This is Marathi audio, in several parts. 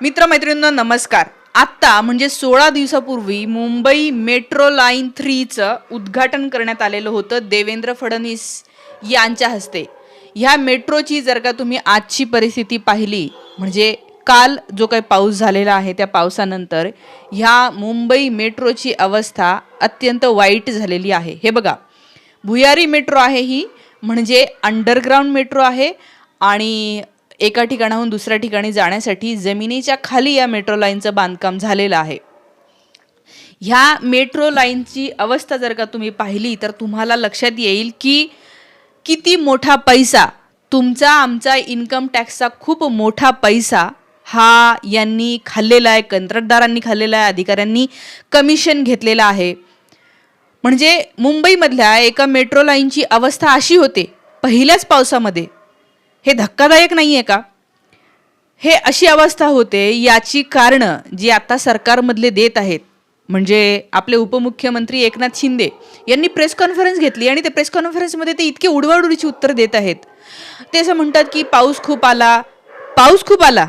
मित्रमैत्रिणींनो नमस्कार. आत्ता म्हणजे सोळा दिवसापूर्वी मुंबई मेट्रो लाईन थ्रीचं उद्घाटन करण्यात आलेलं होतं देवेंद्र फडणवीस यांच्या हस्ते. ह्या मेट्रोची जर का तुम्ही आजची परिस्थिती पाहिली म्हणजे काल जो काही पाऊस झालेला आहे त्या पावसानंतर ह्या मुंबई मेट्रोची अवस्था अत्यंत वाईट झालेली आहे. हे बघा भुयारी मेट्रो आहे ही म्हणजे अंडरग्राऊंड मेट्रो आहे आणि एका ठिकाणाहून दुसऱ्या ठिकाणी जाण्यासाठी जमिनीच्या खाली या मेट्रो लाईनचं बांधकाम झालेलं आहे. ह्या मेट्रो लाईनची अवस्था जर का तुम्ही पाहिली तर तुम्हाला लक्षात येईल की किती मोठा पैसा तुमचा आमचा इन्कम टॅक्सचा खूप मोठा पैसा हा यांनी खाल्लेला आहे कंत्राटदारांनी खाल्लेला आहे अधिकाऱ्यांनी कमिशन घेतलेलं आहे. म्हणजे मुंबईमधल्या एका मेट्रो लाईनची अवस्था अशी होते पहिल्याच पावसामध्ये हे धक्कादायक नाही आहे का? हे अशी अवस्था होते याची कारणं जी आता सरकारमधले देत आहेत. म्हणजे आपले उपमुख्यमंत्री एकनाथ शिंदे यांनी प्रेस कॉन्फरन्स घेतली आणि ते प्रेस कॉन्फरन्समध्ये ते इतके उडवाउडीची उत्तर देत आहेत. ते असं म्हणतात की पाऊस खूप आला पाऊस खूप आला.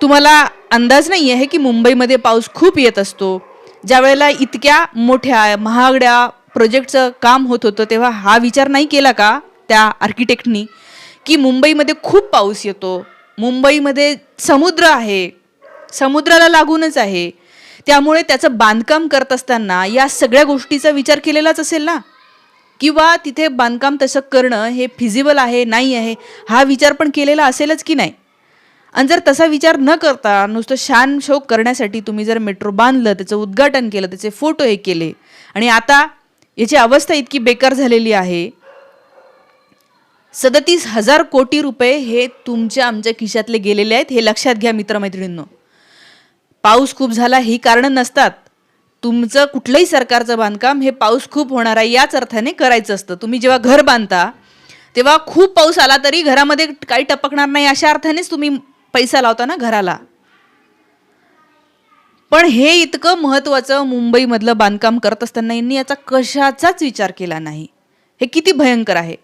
तुम्हाला अंदाज नाही आहे की मुंबईमध्ये पाऊस खूप येत असतो. ज्या वेळेला इतक्या मोठ्या महागड्या प्रोजेक्टचं काम होत होतं तेव्हा हा विचार नाही केला का त्या आर्किटेक्टनी की मुंबईमध्ये खूप पाऊस येतो. मुंबईमध्ये समुद्र आहे. समुद्राला लागूनच आहे. त्यामुळे त्याचं बांधकाम करत असताना या सगळ्या गोष्टीचा विचार केलेलाच असेल ना? किंवा तिथे बांधकाम तसं करणं हे फिजिबल आहे नाही आहे हा विचार पण केलेला असेलच की नाही? आणि जर तसा विचार न करता नुसतं शान शोक करण्यासाठी तुम्ही जर मेट्रो बांधलं त्याचं उद्घाटन केलं त्याचे फोटो हे केले आणि आता याची अवस्था इतकी बेकार झालेली आहे सदतीस हजार कोटी रुपये हे तुमच्या आमच्या खिशातले गेलेले आहेत हे लक्षात घ्या मित्रमैत्रिणींनो. पाऊस खूप झाला ही कारणं नसतात. तुमचं कुठलंही सरकारचं बांधकाम हे पाऊस खूप होणार आहे याच अर्थाने करायचं असतं. तुम्ही जेव्हा घर बांधता तेव्हा खूप पाऊस आला तरी घरामध्ये काही टपकणार नाही अशा अर्थानेच तुम्ही पैसा लावता ना घराला. पण हे इतकं महत्त्वाचं मुंबईमधलं बांधकाम करत असताना यांनी याचा कशाचाच विचार केला नाही. हे किती भयंकर आहे.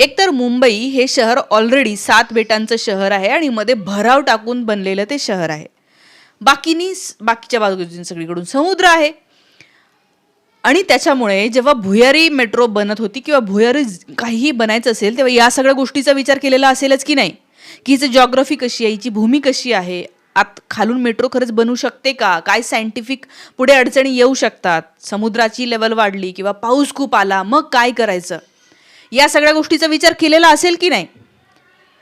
एकतर मुंबई हे शहर ऑलरेडी सात बेटांचं शहर आहे आणि मध्ये भराव टाकून बनलेलं ते शहर आहे. बाकीनी बाकीच्या बाजूने सगळीकडून समुद्र आहे. आणि त्याच्यामुळे जेव्हा भुयारी मेट्रो बनत होती किंवा भुयारी काहीही बनायचं असेल तेव्हा या सगळ्या गोष्टीचा विचार केलेला असेलच की नाही? की हिचं जॉग्रफी कशी आहे हिची भूमी कशी आहे? आत खालून मेट्रो खरंच बनू शकते का? काय सायंटिफिक पुढे अडचणी येऊ शकतात? समुद्राची लेवल वाढली किंवा पाऊस खूप आला मग काय करायचं? या सगळ्या गोष्टीचा विचार केलेला असेल की नाही?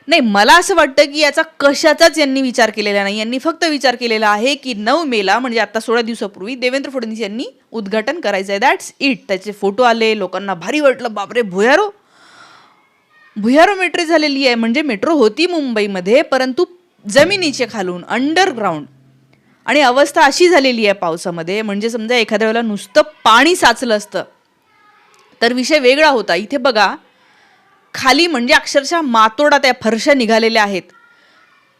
नाही मला असं वाटतं की याचा कशाचाच यांनी विचार केलेला नाही. यांनी फक्त विचार केलेला आहे की नऊ मेला म्हणजे आता सोळा दिवसापूर्वी देवेंद्र फडणवीस यांनी उद्घाटन करायचं आहे. दॅट्स इट त्याचे फोटो आले लोकांना भारी वाटलं. बापरे भुयारो. भुयारो मेट्रो झालेली आहे. म्हणजे मेट्रो होती मुंबईमध्ये परंतु जमिनीचे खालून अंडरग्राऊंड आणि अवस्था अशी झालेली आहे पावसामध्ये म्हणजे समजा एखाद्या वेळेला नुसतं पाणी साचलं असतं. तर विषय वेगळा होता. इथे बघा खाली म्हणजे अक्षरशः मातोडा त्या फरशा निघालेल्या आहेत.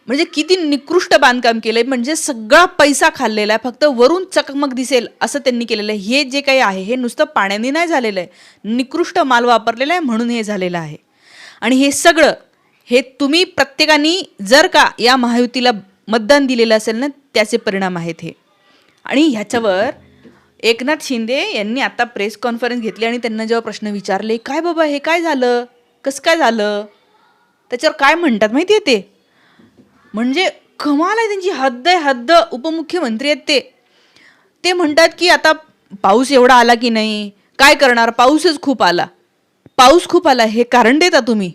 म्हणजे किती निकृष्ट बांधकाम केलं आहे म्हणजे सगळा पैसा खाल्लेला आहे. फक्त वरून चकमक दिसेल असं त्यांनी केलेलं आहे. हे जे काही आहे हे नुसतं पाण्याने नाही झालेलं आहे. निकृष्ट माल वापरलेला आहे म्हणून हे झालेलं आहे. आणि हे सगळं हे तुम्ही प्रत्येकाने जर का या महायुतीला मतदान दिलेलं असेल ना त्याचे परिणाम आहेत हे. आणि ह्याच्यावर एकनाथ शिंदे यांनी आता प्रेस कॉन्फरन्स घेतली आणि त्यांना जेव्हा प्रश्न विचारले काय बाबा हे काय झालं? कसं काय झालं? त्याच्यावर काय म्हणतात माहिती आहे ते? म्हणजे कमाल आहे त्यांची हद्द आहे हद्द. उपमुख्यमंत्री आहेत ते. ते म्हणतात की आता पाऊस एवढा आला की नाही? काय करणार? पाऊसच खूप आला. पाऊस खूप आला हे कारण देता तुम्ही.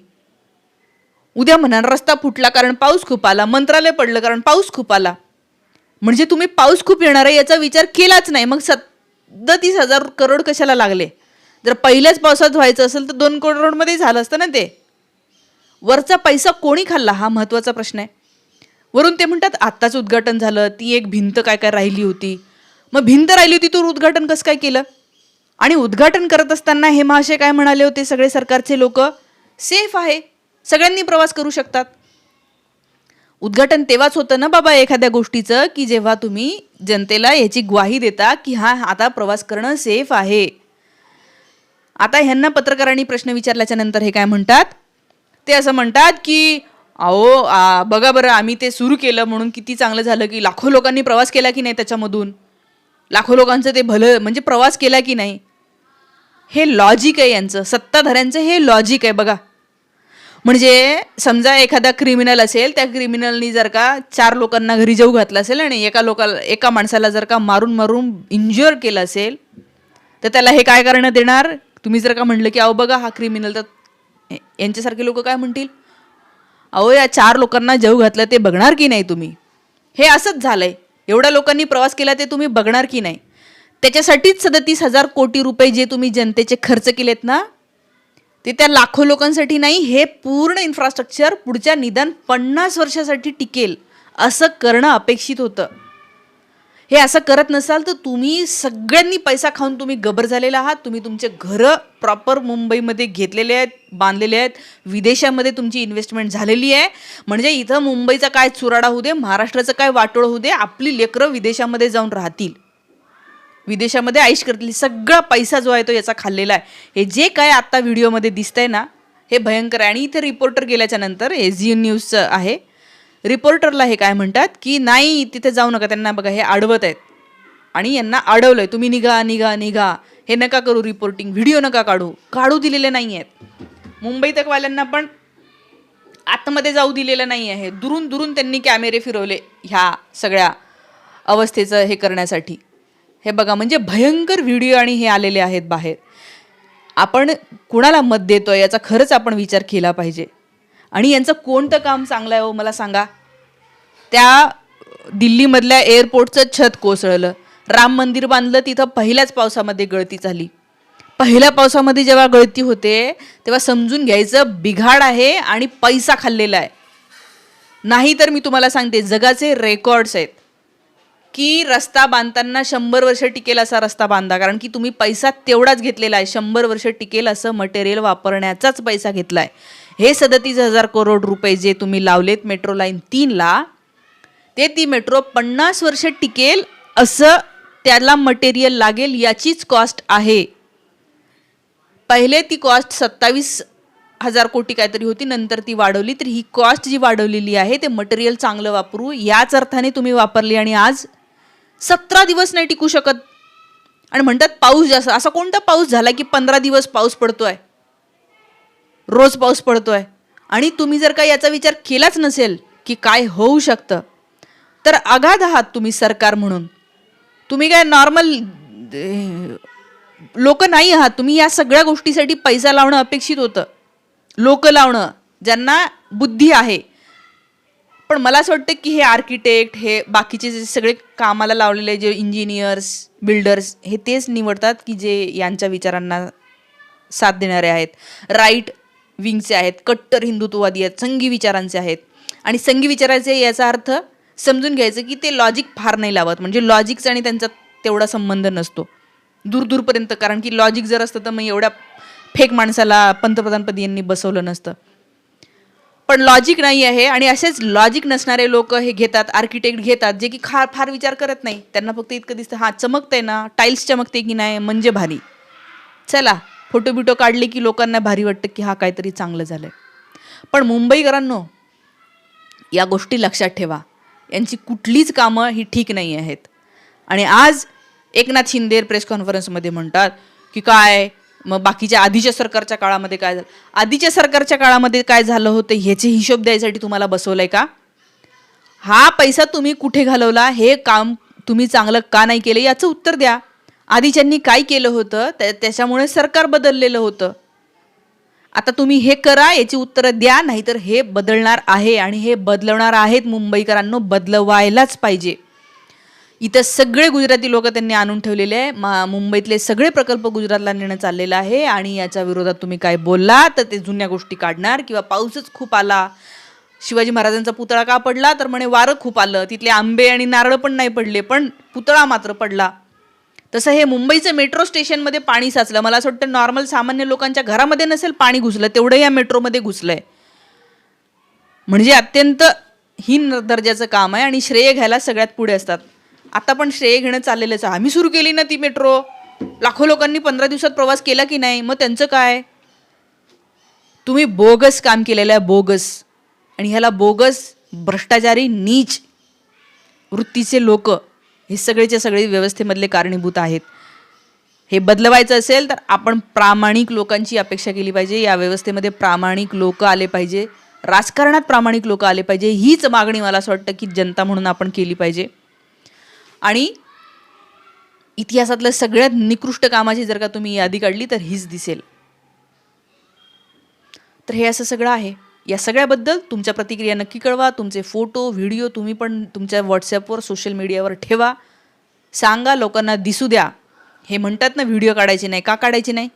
उद्या म्हणाल रस्ता फुटला कारण पाऊस खूप आला मंत्रालय पडलं कारण पाऊस खूप आला. म्हणजे तुम्ही पाऊस खूप येणार आहे याचा विचार केलाच नाही. मग सदतीस हजार करोड कशाला लागले? जर पहिल्याच पावसात व्हायचं असेल तर दोन करोडमध्ये झालं असतं ना ते. वरचा पैसा कोणी खाल्ला? हा महत्त्वाचा प्रश्न आहे. वरून ते म्हणतात आत्ताच उद्घाटन झालं ती एक भिंत काय काय राहिली होती. मग भिंत राहिली होती तू उद्घाटन कसं काय केलं? आणि उद्घाटन करत असताना हे महाशय काय म्हणाले होते? सगळे सरकारचे लोक सेफ आहे. सगळ्यांनी प्रवास करू शकतात. उद्घाटन तेव्हाच होतं ना बाबा एखाद्या गोष्टीचं की जेव्हा तुम्ही जनतेला याची ग्वाही देता की हा आता प्रवास करणं सेफ आहे. आता ह्यांना पत्रकारांनी प्रश्न विचारल्याच्या नंतर हे काय म्हणतात? ते असं म्हणतात की अहो बघा बरं आम्ही ते सुरू केलं म्हणून किती चांगलं झालं की लाखो लोकांनी प्रवास केला की नाही त्याच्यामधून? लाखो लोकांचं ते भलं म्हणजे प्रवास केला की नाही? हे लॉजिक आहे यांचं सत्ताधाऱ्यांचं हे लॉजिक आहे बघा. म्हणजे समजा एखादा क्रिमिनल असेल त्या क्रिमिनलनी जर का चार लोकांना घरी जाऊ घातलं असेल आणि एका लोकाला एका माणसाला जर का मारून मारून इंज्युअर केलं असेल तर त्याला हे काय करणं देणार? तुम्ही जर का म्हणलं की अहो बघा हा क्रिमिनल तर यांच्यासारखे लोक काय म्हणतील? अहो या चार लोकांना जेव घातलं ते बघणार की नाही तुम्ही? हे असंच झालं आहे एवढ्या लोकांनी प्रवास केला ते तुम्ही बघणार की नाही? त्याच्यासाठीच सदतीस हजार कोटी रुपये जे तुम्ही जनतेचे खर्च केलेत ना ते त्या लाखो लोकांसाठी नाही हे पूर्ण इन्फ्रास्ट्रक्चर पुढच्या निदान पन्नास वर्षासाठी टिकेल असं करणं अपेक्षित होतं. हे असं करत नसाल तर तुम्ही सगळ्यांनी पैसा खाऊन तुम्ही गबर झालेला आहात. तुम्ही तुमचे घरं प्रॉपर मुंबईमध्ये घेतलेले आहेत बांधलेले आहेत. विदेशामध्ये तुमची इन्व्हेस्टमेंट झालेली आहे. म्हणजे इथं मुंबईचा काय चुराडा होऊ दे महाराष्ट्राचं काय वाटोळ होऊ दे आपली लेकरं विदेशामध्ये जाऊन राहतील. विदेशामध्ये आईश करतील. सगळा पैसा जो आहे तो याचा खाल्लेला आहे. हे जे काय आत्ता व्हिडिओमध्ये दिसतंय ना हे भयंकर आहे. आणि इथे रिपोर्टर गेल्याच्यानंतर हे जी न्यूजचं आहे. रिपोर्टरला हे काय म्हणतात की नाही तिथे जाऊ नका. त्यांना बघा हे अडवत आहेत. आणि यांना अडवलं आहे तुम्ही निघा निघा निघा. हे नका करू रिपोर्टिंग व्हिडिओ नका काढू. काढू दिलेले नाही आहेत. मुंबई तकवाल्यांना पण आतमध्ये जाऊ दिलेलं नाही आहे. दुरून दुरून त्यांनी कॅमेरे फिरवले ह्या सगळ्या अवस्थेचं हे करण्यासाठी. हे बघा म्हणजे भयंकर व्हिडिओ आणि हे आलेले आहेत बाहेर. आपण कुणाला मत देतो आहे याचा खरंच आपण विचार केला पाहिजे. आणि यांचं कोणतं काम चांगलं आहे हो मला सांगा. त्या दिल्लीमधल्या एअरपोर्टचं छत कोसळलं. राम मंदिर बांधलं तिथं पहिल्याच पावसामध्ये गळती झाली. पहिल्या पावसामध्ये जेव्हा गळती होते तेव्हा समजून घ्यायचं बिघाड आहे आणि पैसा खाल्लेला आहे. नाही तर मी तुम्हाला सांगते जगाचे रेकॉर्ड्स आहेत. की रस्ता बांधताना शंभर वर्ष टिकेल असा रस्ता बांधा. कारण की तुम्ही पैसा तेवढाच घेतलेला आहे. शंभर वर्ष टिकेल असं मटेरियल वापरण्याचाच पैसा घेतला आहे हे सदतीस हजार करोड रुपये जे तुम्ही लावलेत मेट्रो लाईन तीनला ते ती मेट्रो पन्नास वर्ष टिकेल असं त्याला मटेरियल लागेल याचीच कॉस्ट आहे. पहिले ती कॉस्ट सत्तावीस हजार कोटी काहीतरी होती नंतर ती वाढवली. तर ही कॉस्ट जी वाढवलेली आहे ते मटेरियल चांगलं वापरू. याच अर्थाने तुम्ही वापरली आणि आज सतरा दिवस नाही टिकू शकत. आणि म्हणतात पाऊस जास्त असा कोणता पाऊस झाला की पंधरा दिवस पाऊस पडतोय? रोज पाऊस पडतोय. आणि तुम्ही जर का याचा विचार केलाच नसेल की काय होऊ शकतं तर आघाध आहात तुम्ही सरकार म्हणून. तुम्ही काय नॉर्मल लोक नाही आहात तुम्ही या सगळ्या गोष्टीसाठी पैसा लावणं अपेक्षित होतं. लोक लावणं ज्यांना बुद्धी आहे. पण मला असं वाटतं की हे आर्किटेक्ट हे बाकीचे जे सगळे कामाला लावलेले जे इंजिनियर्स बिल्डर्स हे तेच निवडतात की जे यांच्या विचारांना साथ देणारे आहेत. राईट विंगचे आहेत कट्टर हिंदुत्ववादी आहेत संघी विचारांचे आहेत. आणि संघी विचारांचे याचा अर्थ समजून घ्यायचं की ते लॉजिक फार नाही लावत. म्हणजे लॉजिकचा आणि त्यांचा तेवढा संबंध नसतो. दूर दूरपर्यंत कारण की लॉजिक जर असतं तर मग एवढ्या फेक माणसाला पंतप्रधानपदी यांनी बसवलं नसतं. पण लॉजिक नाही आहे आणि असेच लॉजिक नसणारे लोक हे घेतात आर्किटेक्ट घेतात जे की खा फार विचार करत नाही. त्यांना फक्त इतकं दिसतं हां चमकतंय ना टाईल्स चमकते की नाही म्हणजे भारी. चला फोटो बिटो काढले की लोकांना भारी वाटतं की हा काहीतरी चांगलं झालं आहे पण मुंबईकरांनो या गोष्टी लक्षात ठेवा. यांची कुठलीच कामं ही ठीक नाही आहेत. आणि आज एकनाथ शिंदे प्रेस कॉन्फरन्समध्ये म्हणतात की काय मग बाकीच्या आधीच्या सरकारच्या काळामध्ये काय झालं? आधीच्या सरकारच्या काळामध्ये काय झालं होतं? ह्याचे हिशोब द्यायसाठी तुम्हाला बसवलंय का? हा पैसा तुम्ही कुठे घालवला? हे काम तुम्ही चांगलं का नाही केलं? याचं उत्तर द्या. आधीच्यांनी काय केलं होतं त्या- त्याच्यामुळे सरकार बदललेलं होतं. आता तुम्ही हे करा याची उत्तरं द्या नाहीतर हे बदलणार आहे आणि हे बदलवणार आहेत मुंबईकरांनो बदलवायलाच पाहिजे. इथं सगळे गुजराती लोक त्यांनी आणून ठेवलेले आहे. मा मुंबईतले सगळे प्रकल्प गुजरातला नेणं चाललेलं आहे आणि याच्या विरोधात तुम्ही काय बोलला तर ते जुन्या गोष्टी काढणार. किंवा पाऊसच खूप आला शिवाजी महाराजांचा पुतळा का पडला? तर म्हणे वारं खूप आलं. तिथले आंबे आणि नारळ पण नाही पडले पण पुतळा मात्र पडला. तसं हे मुंबईचं मेट्रो स्टेशनमध्ये पाणी साचलं. मला असं वाटतं नॉर्मल सामान्य लोकांच्या घरामध्ये नसेल पाणी घुसलं तेवढं या मेट्रोमध्ये घुसलंय. म्हणजे अत्यंत हीन दर्जाचं काम आहे आणि श्रेय घ्यायला सगळ्यात पुढे असतात. आता पण श्रेय घेणं चाललेलंच आहे. आम्ही सुरू केली ना ती मेट्रो लाखो लोकांनी पंधरा दिवसात प्रवास केला की नाही? मग त्यांचं काय? तुम्ही बोगस काम केलेलं आहे बोगस. आणि ह्याला बोगस भ्रष्टाचारी नीच. वृत्तीचे लोक हे सगळेचे सगळे व्यवस्थेमधले कारणीभूत आहेत. हे बदलवायचं असेल तर आपण प्रामाणिक लोकांची अपेक्षा केली पाहिजे. या व्यवस्थेमध्ये प्रामाणिक लोक आले पाहिजे. राजकारणात प्रामाणिक लोक आले पाहिजे. हीच मागणी मला असं वाटतं की जनता म्हणून आपण केली पाहिजे. आणि इतिहासातल्या सगळ्यात निकृष्ट कामाची जर का तुम्ही यादी काढली तर हीच दिसेल. तर हे असं सगळं आहे. या सगळ्याबद्दल तुमच्या प्रतिक्रिया नक्की कळवा. तुमचे फोटो व्हिडिओ तुम्ही पण तुमच्या व्हॉट्सॲपवर सोशल मीडियावर ठेवा. सांगा लोकांना दिसू द्या. हे म्हणतात ना व्हिडिओ काढायचे नाही. का काढायचे नाही?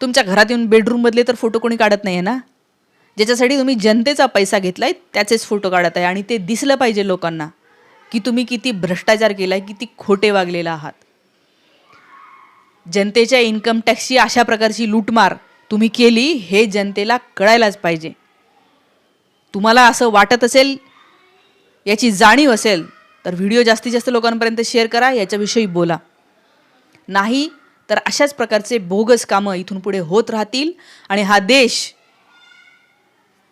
तुमच्या घरात येऊन बेडरूममधले तर फोटो कोणी काढत नाही आहे ना? ज्याच्यासाठी तुम्ही जनतेचा पैसा घेतला आहे त्याचेच फोटो काढत आहे आणि ते दिसलं पाहिजे लोकांना. की तुम्ही किती भ्रष्टाचार केला आहे किती खोटे वागलेला आहात. जनतेच्या इन्कम टॅक्सची अशा प्रकारची लूटमार तुम्ही केली हे जनतेला कळायलाच पाहिजे. तुम्हाला असं वाटत असेल याची जाणीव असेल तर व्हिडिओ जास्तीत जास्त लोकांपर्यंत शेअर करा याच्याविषयी बोला. नाही तर अशाच प्रकारचे बोगस कामं इथून पुढे होत राहतील आणि हा देश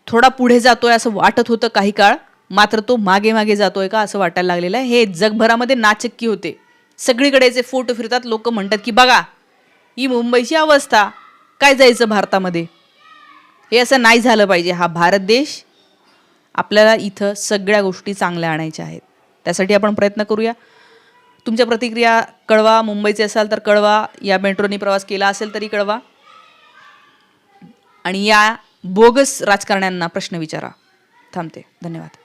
थोडा पुढे जातोय असं वाटत होतं काही काळ. मात्र तो मागे मागे जातोय का असं वाटायला लागलेलं आहे. हे जगभरामध्ये नाचक्की होते. सगळीकडे जे फोटो फिरतात लोक म्हणतात की बघा ही मुंबईची अवस्था काय जायचं भारतामध्ये? हे असं नाही झालं पाहिजे. हा भारत देश आपल्याला इथं सगळ्या गोष्टी चांगल्या आणायच्या आहेत. त्यासाठी आपण प्रयत्न करूया. तुमच्या प्रतिक्रिया कळवा. मुंबईचे असाल तर कळवा. या मेट्रोनी प्रवास केला असेल तरी कळवा. आणि या बोगस राजकारण्यांना प्रश्न विचारा. थांबते. धन्यवाद.